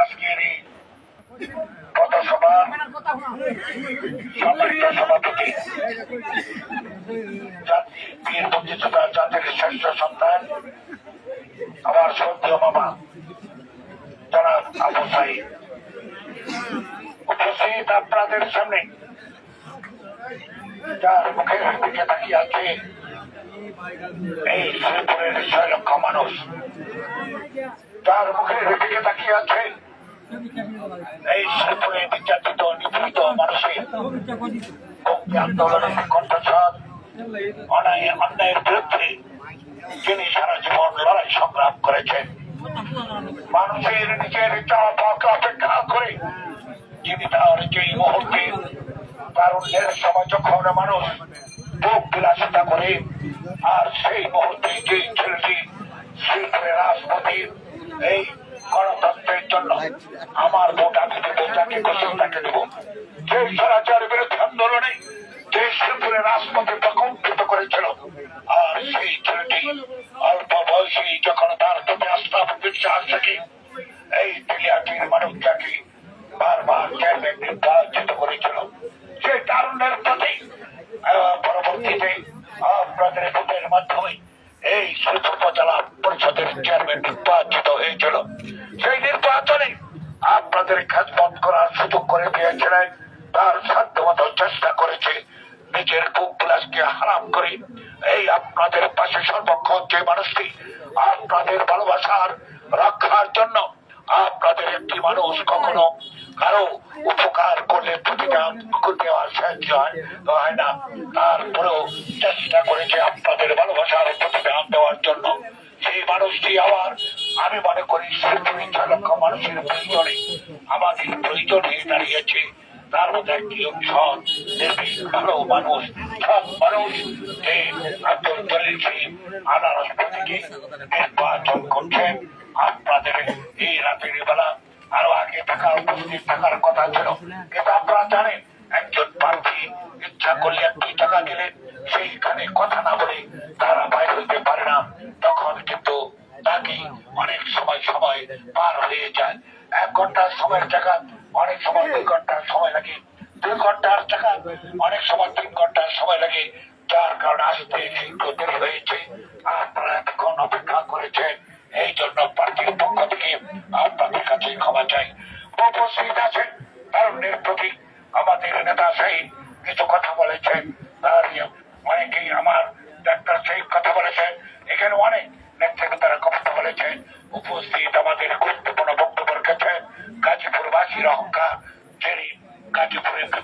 আজকের এই পথসভা সম্মানিত সভাপতি জাতি বীর মুক্তিযোদ্ধা জাতির শ্রেষ্ঠ সন্তান আমার শ্রদ্ধেয় মামা জনাব আবু সাইদ, উপস্থিত আপনাদের সামনে, যার মুখের দিকে তাকিয়ে আছে এই শ্রীপুরের ছয় লক্ষ মানুষ, যার মুখের দিকে তাকিয়ে আছে এই শ্রীপুরে নির্যাতিত নিপীড়িত মানুষের আন্দোলনের কণ্ঠস্বর, অন্যায়, অন্যায়ের বিরুদ্ধে যিনি সারা জীবন লড়াই সংগ্রাম করেছেন। মানুষের নিজের চাওয়া অপেক্ষা করে যিনি তার যেই মুহূর্তে তারুণ্যের সময় যখন মানুষ বুক বিলাসিতা করে, আর সেই মুহূর্তে যেই ছেলেটি শ্রীপুরের রাজপতির এই গণতন্ত্রের জন্য আমার ভোট আমি দেবো, যাকে খুশি তাকে দেবো। যে স্বরাচার বিরুদ্ধে আন্দোলনে যে শ্রীপুরের রাজপথে প্রকম্পিত করেছিল বিশ্বাস থেকে এই তেলিয়াটির মানুষ যাকে বারবার চেয়ারম্যান নির্বাচিত করেছিল সেই তারুণ্যের প্রতি পরবর্তীতে আপনাদের ভোটের মাধ্যমে এই শিল্প উপজেলা পরিষদের চেয়ারম্যান নির্বাচিত হয়েছিল। সেই নির্বাচনে আপনাদের খেদমত করার সুযোগ করে দিয়েছিলেন, তার সাধ্যমতো চেষ্টা করেছে নিজের বুক বিলাসকে হারাম করে। এই আপনাদের পাশে সর্বক্ষণ যে মানুষটি আপনাদের ভালোবাসার রক্ষার জন্য আপনাদের একটি মানুষ কখনো কারও উপকার করলে আমাদের দাঁড়িয়েছে। তার মধ্যে একটি নির্ভীক ভালো মানুষ সব মানুষ আনারস প্রতীকে নির্বাচন করছেন। আপনাদের এই রাতের বেলা আরও আগে থাকা উপস্থিত থাকার কথা ছিল কিন্তু আপনারা জানেন একজন প্রার্থী ইচ্ছা করলে একটি টাকা দিলে সেইখানে কথা না বলে তারা বাইরে হইতে পারে না তখন কিন্তু তাকে অনেক সময় সময় পার হয়ে যায় এক ঘণ্টার সময়ের জায়গা অনেক সময় দুই ঘণ্টার সময় লাগে দুই ঘণ্টার জায়গা অনেক সময় তিন ঘণ্টার সময় লাগে যার কারণে আসতে একটু দেরি হয়েছে আপনারা এতক্ষণ অপেক্ষা করেছেন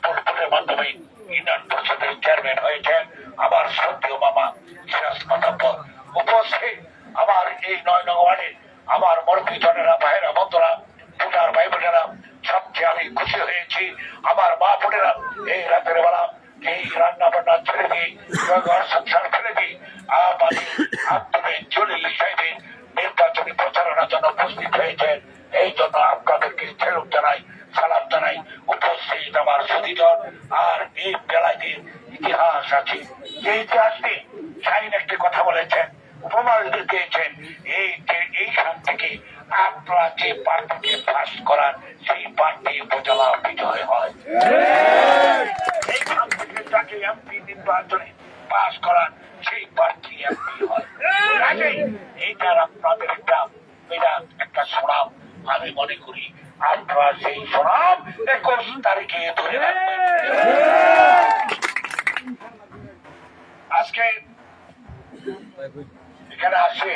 গাজীপুরের মাধ্যমে ইউনিয়ন পরিষদের চেয়ারম্যান হয়েছেন আমার শ্রদ্ধেয় মামা সিরাজ মাতাব্বর উপস্থিত আমার এই নয় নং আমার জনেরা ভাইয়েরা, বন্ধুরা, ভোটার ভাই বোনেরা, সবচেয়ে আমি খুশি হয়েছি। আমার মা বোনেরা, এই রাতের বেলা এই রান্না বান্না ছেড়ে দিয়ে ঘর সংসার ছেড়ে আমাদের আব্দুল জলিল সাহেবের যে ইতিহাসটি শাহিন একটি কথা বলেছেন উপমাল দিয়েছেন এই যে এইখান থেকে আপনারা যে প্রার্থীকে পাস করান সেই প্রার্থী উপজেলা বিজয় হয়। এইখান থেকে যাকে এমপি নির্বাচনে পাস করান সেই প্রার্থী এমপি হয়। এইটার আপনাদের একটা বিরাট একটা সুনাম। আমি মনে করি আপনারা সেই সুনাম একুশ তারিখে ধরে রাখবেন এখানে আসে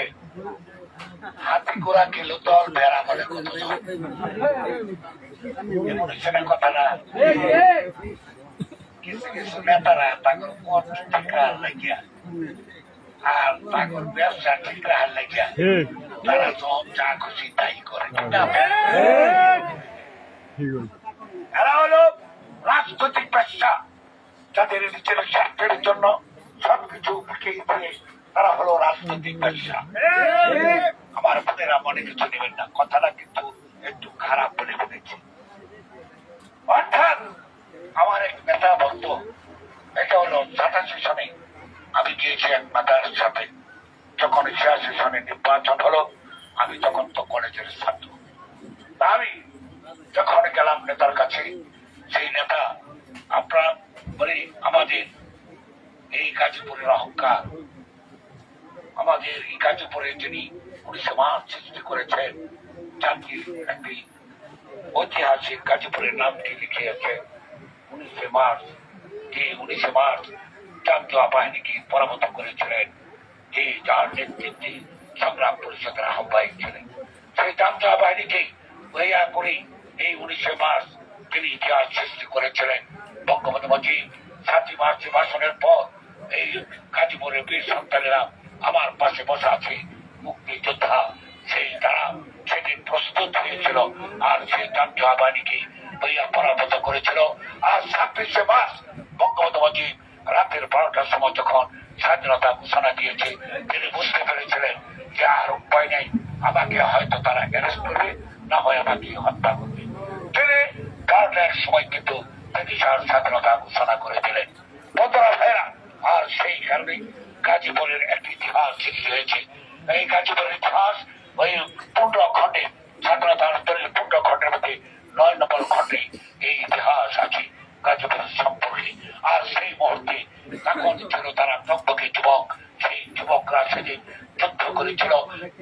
হাতি ঘোড়া কিলো দল বেড়া বলে। না কথা না। কিছু কিছু নেতারা তাকে মত টাকা লাগিয়া আর তাকে ব্যবসা ঠিক রাখার লাগিয়া তারা সব যা খুশি তাই করে। ঠিক? এরা হলো রাজনৈতিক পেশা যাদের নিজের স্বার্থের জন্য সবকিছু বিক্রি দিয়ে তারা হলো রাজনৈতিক আমার বোনেরা মনে কিছু নেবেন না। কথাটা কিন্তু একটু খারাপ বলে বলেছি। অর্থাৎ আমার এক নেতা বলত, এটা হলো সাতাশি সনে আমি গিয়েছি এক নেতার সাথে। যখন ছিয়াশি সনে নির্বাচন হলো, আমি তখন তো কলেজের ছাত্র। আমি যখন গেলাম নেতার কাছে সেই নেতা আপনার বলি আমাদের এই গাজীপুরের অহংকার আমাদের এই গাজীপুরে যিনি উনিশে মার্চ সৃষ্টি করেছেন জাতির একটি ঐতিহাসিক গাজীপুরের নামটি লিখে আছে উনিশে মার্চ। যে উনিশে মার্চ জাতীয় বাহিনীকে পরামর্শ করেছিলেন, যে যার নেতৃত্বে সংগ্রাম পরিষদের আহ্বায়ক ছিলেন। সেই জাতীয় বাহিনীকে হইয়া করে এই উনিশে মার্চ তিনি ইতিহাস সৃষ্টি করেছিলেন। বঙ্গবন্ধু মুজিব সাতই মার্চ ভাষণের পর এই গাজীপুরের বীর সন্তানেরা আমার পাশে বসে আছে, মুক্তিযোদ্ধা সেই তারা। সেদিন প্রস্তুত হয়েছিল। আর সেই বাহিনীকে বইয়া পরামর্শ করেছিল। আর ছাব্বিশে মার্চ বঙ্গবন্ধু রাতের বারোটার সময় যখন স্বাধীনতা ঘোষণা দিয়েছে, তিনি বুঝতে পেরেছিলেন যে আর উপায় নেই। আমাকে হয়তো তারা অ্যারেস্ট করবে, না হয় আমাকে হত্যা করবে। তিনি গার্ডের সময় কিন্তু তিনি স্বাধীনতা ঘোষণা করে দিলেন। বন্ধুরা ভাইরা আর সেই কারণে গাজীপুরের একটি ইতিহাস সৃষ্টি হয়েছে। এই গাজীপুরের ইতিহাস ওই পনেরো খণ্ডে স্বাধীনতা আন্দোলনের খণ্ডের মধ্যে নয় নম্বর খণ্ডে এই ইতিহাস আছে। গাজীপুর সম্পর্কে। আর সেই মুহূর্তে তখন ছিল তারা নব্বকে যুবক, সেই যুবকরা সেদিন যুদ্ধ করেছিল।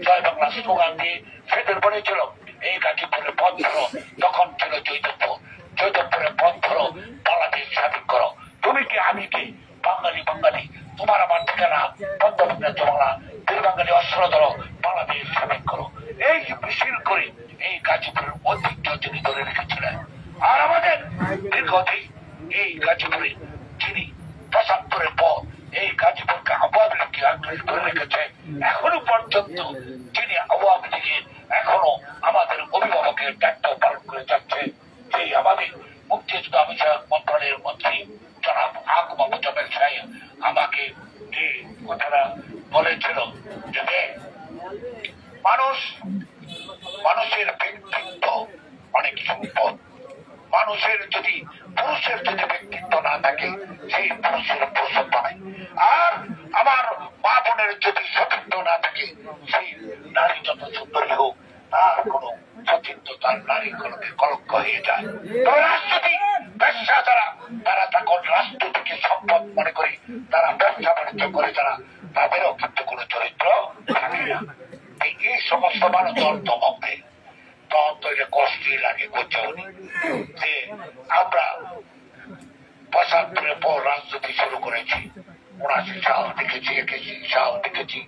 জয় বাংলা স্লোগান দিয়ে সেদিন বলেছিল, এই গাজীপুরের পথ ছিল তখন ছিল চৈতন্যপুর এখনও পর্যন্ত যিনি আওয়ামী লীগের এখনও আমাদের অভিভাবকের দায়িত্ব পালন করে যাচ্ছে। সেই আমাদের মুক্তিযোদ্ধা বিষয়ক মন্ত্রণালয়ের মন্ত্রী জনাব আকুমা মুজামেল সাহেব আমাকে যে কথাটা বলেছিল যে মানুষ, মানুষের ব্যক্তিত্ব অনেক সম্পদ। মানুষের যদি পুরুষের যদি ব্যক্তিত্ব না থাকে, সেই পুরুষের পুরুষত্ব তার নারী কলঙ্ক হয়ে যায়। রাজনীতি ব্যবসা যারা তারা তখন রাষ্ট্রটিকে সম্পদ মনে করি, তারা ব্যবসা বাণিজ্য করে যারা তাদেরও কিন্তু কোনো চরিত্র থাকে না। এই সমস্ত মানুষ অর্থমধ্যে তখন তো এটা কষ্টই লাগে গোচরণী যে আমরা পঁচাত্তরের পর রাজনীতি শুরু করেছি। উনাশি সাল দেখেছি, একাশি সাল দেখেছি,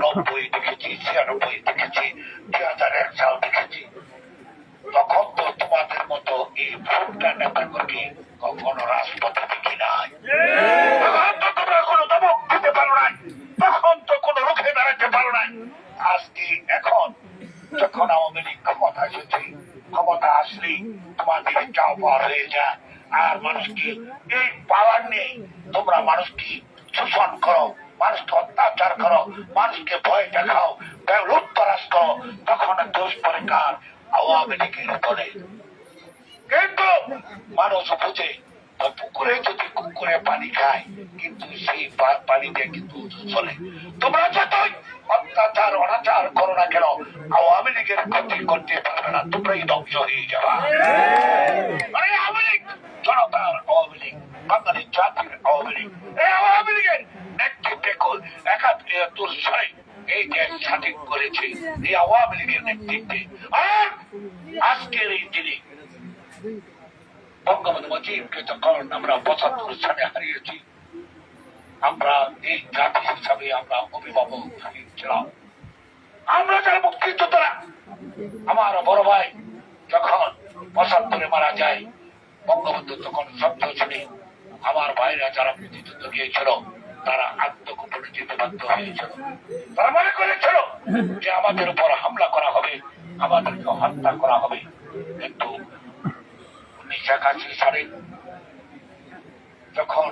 নব্বই দেখেছি, ছিয়ানব্বই দেখেছি, দুই হাজার এক সাল দেখেছি। তখন তো তোমাদের মতো এই ভোটটা নেতাগুলোকে কখনো রাজপথে দেখি নাই। তোমরা কোনো দমক দিতে পারো নাই। তখন তো কোনো রুখে দাঁড়াতে পারো নাই। আজকে এখন? যখন আওয়ামী লীগ ক্ষমতা এসেছে, ক্ষমতা আসলেই তোমাদের চাও হয়ে যায়। আর মানুষকে এই পাওয়ার নেই তোমরা মানুষকে শোষণ করো? মানুষকে অত্যাচার করো? মানুষকে ভয় দেখাও? দোষ পরে কার? আওয়ামী লীগের উপরে কিন্তু মানুষ বুঝে পুকুরে যদি কুকুরে পানি খায়, কিন্তু সেই পানি দিয়ে কিন্তু চলে। তোমরা যতই অত্যাচার, অনাচার করো না কেন আওয়ামী লীগের ক্ষতি করতে পারবে না। তোমরাই ধ্বংস হয়ে যাবা। মানে আওয়ামী লীগ, জনতার আওয়ামী লীগ, বাঙালি জাতির আওয়ামী লীগ, এই আওয়ামী লীগের নেতৃত্বে কো- একাত্তর সালে এই দেশ স্বাধীন করেছে, এই আওয়ামী লীগের নেতৃত্বে। আর আজকের এই দিনে বঙ্গবন্ধু মুজিবকে যখন আমরা পঁচাত্তর সালে হারিয়েছি, আমরা এই জাতি হিসাবে আমরা অভিভাবক ছিলাম। আমরা যারা মুক্তিযোদ্ধারা আমার বড় ভাই যখন পঁচাত্তরে মারা যায়, বঙ্গবন্ধু তখন সত্য ছিলেন আমার ভাইরা যারা মুক্তিযুদ্ধ গিয়েছিল তারা আত্মগোপনে যেতে বাধ্য হয়েছিল তারা মনে করেছিল যে আমাদের উপর হামলা করা হবে, আমাদেরকে হত্যা করা হবে। কিন্তু যখন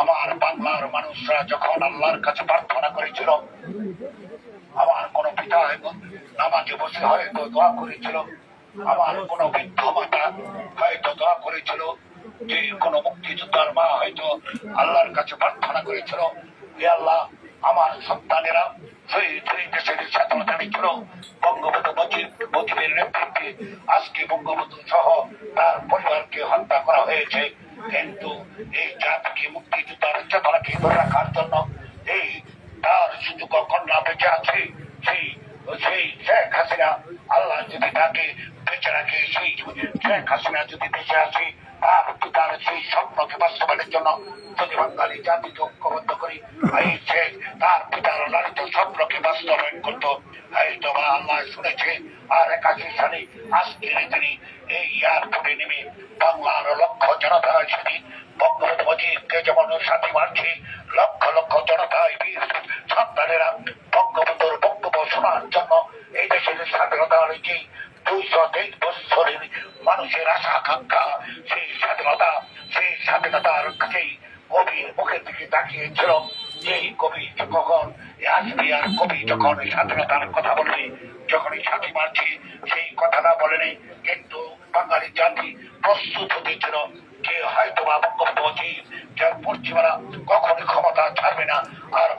আমার বাংলার মানুষরা যখন আল্লাহর কাছে প্রার্থনা করেছিল, আমার কোন পিতা এবং নামাজে বসে হয়তো দোয়া করেছিল, আমার কোন বৃদ্ধ মাতা হয়তো দোয়া করেছিল কোন মুক্তিযোদ্ধার মা হয়তো আল্লাহর কাছে প্রার্থনা করেছিল আল্লাহ আমার সন্তানেরা তার বেঁচে আছে সেই সেই আল্লাহ যদি তাকে বেঁচে রাখে সেই শেখ হাসিনা যদি বেঁচে আসে তার তার সেই স্বপ্নকে বাস্তবায়নের জন্য যদি বাঙালি জাতিকে ঐক্যবদ্ধ করি। তার পিতার স্বপ্নকে বাস্তবায়ন করত আর লক্ষ জনতা লক্ষ লক্ষ শোনার জন্য এই যে দুইশো মানুষের আশা আকাঙ্ক্ষা সেই স্বাধীনতা, সেই স্বাধীনতার সেই কবির মুখের দিকে তাকিয়েছিল। যেই কবি কখন আসবি আর কবি যখন স্বাধীনতার কথা বলবে যখন এই সাথী মারছে, সেই কথাটা বলেনি। কিন্তু বাঙালি জাতি প্রস্তুত হতেছিল যে হয়তো বা বঙ্গবন্ধু মুজিব যার পশ্চিমারা কখনই ক্ষমতা ছাড়বে না। আর